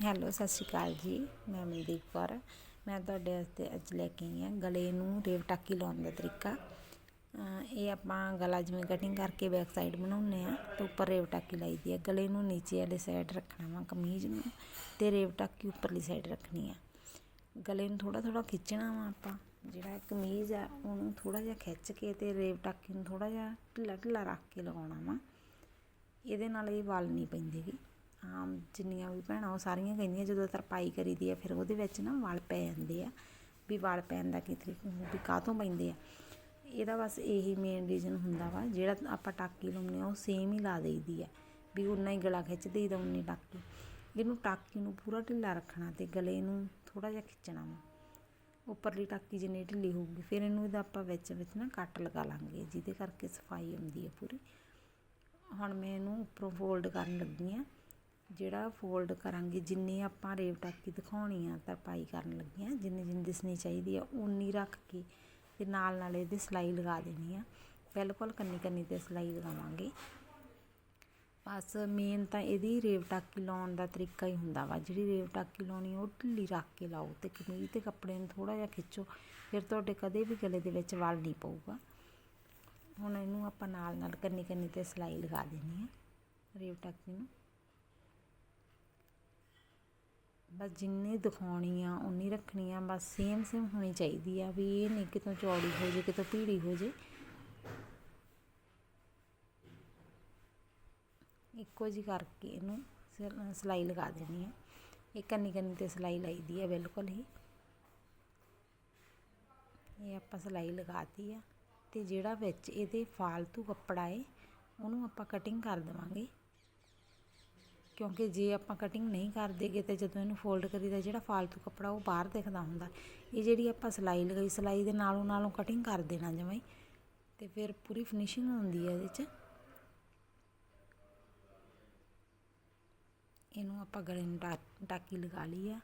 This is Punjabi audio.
ਹੈਲੋ, ਸਤਿ ਸ਼੍ਰੀ ਅਕਾਲ ਜੀ, ਮੈਂ ਮਨਦੀਪ ਕੌਰ। ਮੈਂ ਤੁਹਾਡੇ ਵਾਸਤੇ ਅੱਜ ਲੈ ਕੇ ਆਈ ਹਾਂ ਗਲੇ ਨੂੰ ਰੇਵ ਟਾਕੀ ਲਾਉਣ ਦਾ ਤਰੀਕਾ। ਇਹ ਆਪਾਂ ਗਲਾ ਜਿਵੇਂ ਕਟਿੰਗ ਕਰਕੇ ਬੈਕ ਸਾਈਡ ਬਣਾਉਂਦੇ ਆ ਤੇ ਉੱਪਰ ਰੇਵ ਟਾਕੀ ਲਾਈਦੀ ਹੈ। ਗਲੇ ਨੂੰ ਨੀਚੇ ਵਾਲੀ ਸਾਈਡ ਰੱਖਣਾ ਵਾ ਕਮੀਜ਼ ਨੂੰ ਤੇ ਰੇਵ ਟਾਕੀ ਉੱਪਰਲੀ ਸਾਈਡ ਰੱਖਣੀ ਆ। ਗਲੇ ਨੂੰ ਥੋੜਾ ਥੋੜਾ ਖਿੱਚਣਾ ਵਾ ਆਪਾਂ, ਜਿਹੜਾ ਕਮੀਜ਼ ਆ ਉਹਨੂੰ ਥੋੜਾ ਜਿਹਾ ਖਿੱਚ ਕੇ ਤੇ ਰੇਵ ਟਾਕੀ ਨੂੰ ਥੋੜਾ ਜਿਹਾ ਢਿੱਲਾ ਢਿੱਲਾ ਰੱਖ ਕੇ ਲਗਾਉਣਾ ਵਾ। ਇਹਦੇ ਨਾਲ ਇਹ ਵਾਲ ਨਹੀਂ ਪੈਂਦੇਗੇ ਆਮ ਜਿੰਨੀਆਂ ਵੀ ਭੈਣਾਂ, ਉਹ ਸਾਰੀਆਂ ਕਹਿੰਦੀਆਂ ਜਦੋਂ ਤਰਪਾਈ ਕਰੀਦੀ ਆ, ਫਿਰ ਉਹਦੇ ਵਿੱਚ ਨਾ ਵਾਲ ਪੈ ਜਾਂਦੇ ਆ, ਵੀ ਵਾਲ ਪੈਣ ਦਾ ਕੀ ਤਰੀਕਾ ਵੀ ਕਾਹਤੋਂ ਪੈਂਦੇ ਆ। ਇਹਦਾ ਬਸ ਇਹੀ ਮੇਨ ਰੀਜ਼ਨ ਹੁੰਦਾ ਵਾ, ਜਿਹੜਾ ਆਪਾਂ ਟਾਕੀ ਲਾਉਂਦੇ ਆ ਉਹ ਸੇਮ ਹੀ ਲਾ ਦੇਈਦੀ ਆ, ਵੀ ਉਨਾ ਹੀ ਗਲਾ ਖਿੱਚ ਦੇਈਦਾ ਉਨੀ ਟਾਕੀ। ਇਹਨੂੰ ਟਾਕੀ ਨੂੰ ਪੂਰਾ ਢਿੱਲਾ ਰੱਖਣਾ ਤੇ ਗਲੇ ਨੂੰ ਥੋੜਾ ਜਿਹਾ ਖਿੱਚਣਾ ਵਾ। ਉੱਪਰਲੀ ਟਾਕੀ ਜਿੰਨੀ ਢਿੱਲੀ ਹੋਊਗੀ, ਫਿਰ ਇਹਨੂੰ ਇਹਦਾ ਆਪਾਂ ਵਿੱਚ ਵਿੱਚ ਨਾ ਕੱਟ ਲਗਾ ਲਾਂਗੇ, ਜਿਹਦੇ ਕਰਕੇ ਸਫ਼ਾਈ ਆਉਂਦੀ ਹੈ ਪੂਰੀ। ਹੁਣ ਮੈਂ ਇਹਨੂੰ ਉੱਪਰੋਂ ਫੋਲਡ ਕਰਨ ਲੱਗੀ ਆ। ਜਿਹੜਾ ਫੋਲਡ ਕਰਾਂਗੇ, ਜਿੰਨੀ ਆਪਾਂ ਰੇਵ ਟਾਕੀ ਦਿਖਾਉਣੀ ਆ, ਤਰਪਾਈ ਕਰਨ ਲੱਗੀ ਆ, ਜਿੰਨੀ ਜਿੰਨੀ ਦਿਸਣੀ ਚਾਹੀਦੀ ਆ ਉਨੀ ਰੱਖ ਕੇ ਤੇ ਨਾਲ ਨਾਲ ਇਹਦੇ ਸਿਲਾਈ ਲਗਾ ਦੇਣੀ ਆ। ਬਿਲਕੁਲ ਕੰਨੀ ਕੰਨੀ ਤੇ ਸਿਲਾਈ ਲਗਾਵਾਂਗੇ। ਬਸ ਮੇਨ ਤਾਂ ਇਹਦੀ ਰੇਵ ਟਾਕੀ ਲਾਉਣ ਦਾ ਤਰੀਕਾ ਹੀ ਹੁੰਦਾ ਵਾ। ਜਿਹੜੀ ਰੇਵ ਟਾਕੀ ਲਾਉਣੀ ਉਹ ਢਿੱਲੀ ਰੱਖ ਕੇ ਲਾਓ ਤੇ ਕਮੀਜ਼ ਤੇ ਕੱਪੜੇ ਨੂੰ ਥੋੜਾ ਜਿਹਾ ਖਿੱਚੋ, ਫਿਰ ਤੁਹਾਡੇ ਕਦੇ ਵੀ ਗਲੇ ਦੇ ਵਿੱਚ ਵਲ ਨਹੀਂ ਪਊਗਾ। ਹੁਣ ਇਹਨੂੰ ਆਪਾਂ ਨਾਲ ਨਾਲ ਕੰਨੀ ਕੰਨੀ ਤੇ ਸਿਲਾਈ ਲਗਾ ਦੇਣੀ ਆ, ਰੇਵ ਟਾਕੀ ਨੂੰ। ਬਸ ਜਿੰਨੀ ਦਿਖਾਉਣੀ ਆ ਉਨੀ ਰੱਖਣੀ ਆ, ਬਸ ਸੇਮ ਸੇਮ ਹੋਣੀ ਚਾਹੀਦੀ ਆ ਵੀ ਇਹ ਨਹੀਂ ਕਿਤੋਂ ਚੌੜੀ ਹੋ ਜੇ, ਕਿਤੋਂ ਭੀੜੀ ਹੋ ਜੇ। ਇੱਕੋ ਜੀ ਕਰਕੇ ਇਹਨੂੰ ਸਿਲ- ਸਿਲਾਈ ਲਗਾ ਦੇਣੀ ਆ। ਇਹ ਕੰਨੀ ਕੰਨੀ ਤੇ ਸਿਲਾਈ ਲਾਈ ਦੀ ਆ ਬਿਲਕੁਲ ਹੀ। ਇਹ ਆਪਾਂ ਸਿਲਾਈ ਲਗਾਤੀ ਆ ਤੇ ਜਿਹੜਾ ਵਿੱਚ ਇਹਦੇ ਫਾਲਤੂ ਕੱਪੜਾ ਏ, ਉਹਨੂੰ ਆਪਾਂ ਕਟਿੰਗ ਕਰ ਦੇਵਾਂਗੇ। ਕਿਉਂਕਿ ਜੇ ਆਪਾਂ ਕਟਿੰਗ ਨਹੀਂ ਕਰਦੇਗੇ ਤਾਂ ਜਦੋਂ ਇਹਨੂੰ ਫੋਲਡ ਕਰੀਦਾ ਜਿਹੜਾ ਫਾਲਤੂ ਕੱਪੜਾ ਉਹ ਬਾਹਰ ਦਿਖਦਾ ਹੁੰਦਾ, ਇਹ ਜਿਹੜੀ ਆਪਾਂ ਸਿਲਾਈ ਲਗਾਈ, ਸਿਲਾਈ ਦੇ ਨਾਲੋਂ ਨਾਲੋਂ ਕਟਿੰਗ ਕਰ ਦੇਣਾ ਜਮਾਂ ਹੀ। ਤੇ ਫਿਰ ਪੂਰੀ ਫਿਨਿਸ਼ਿੰਗ ਹੁੰਦੀ ਹੈ ਇਹਦੇ 'ਚ। ਇਹਨੂੰ ਆਪਾਂ ਗਲੇ ਨੂੰ ਟਾ- ਟਾਕੀ ਲਗਾ ਲਈ ਆ।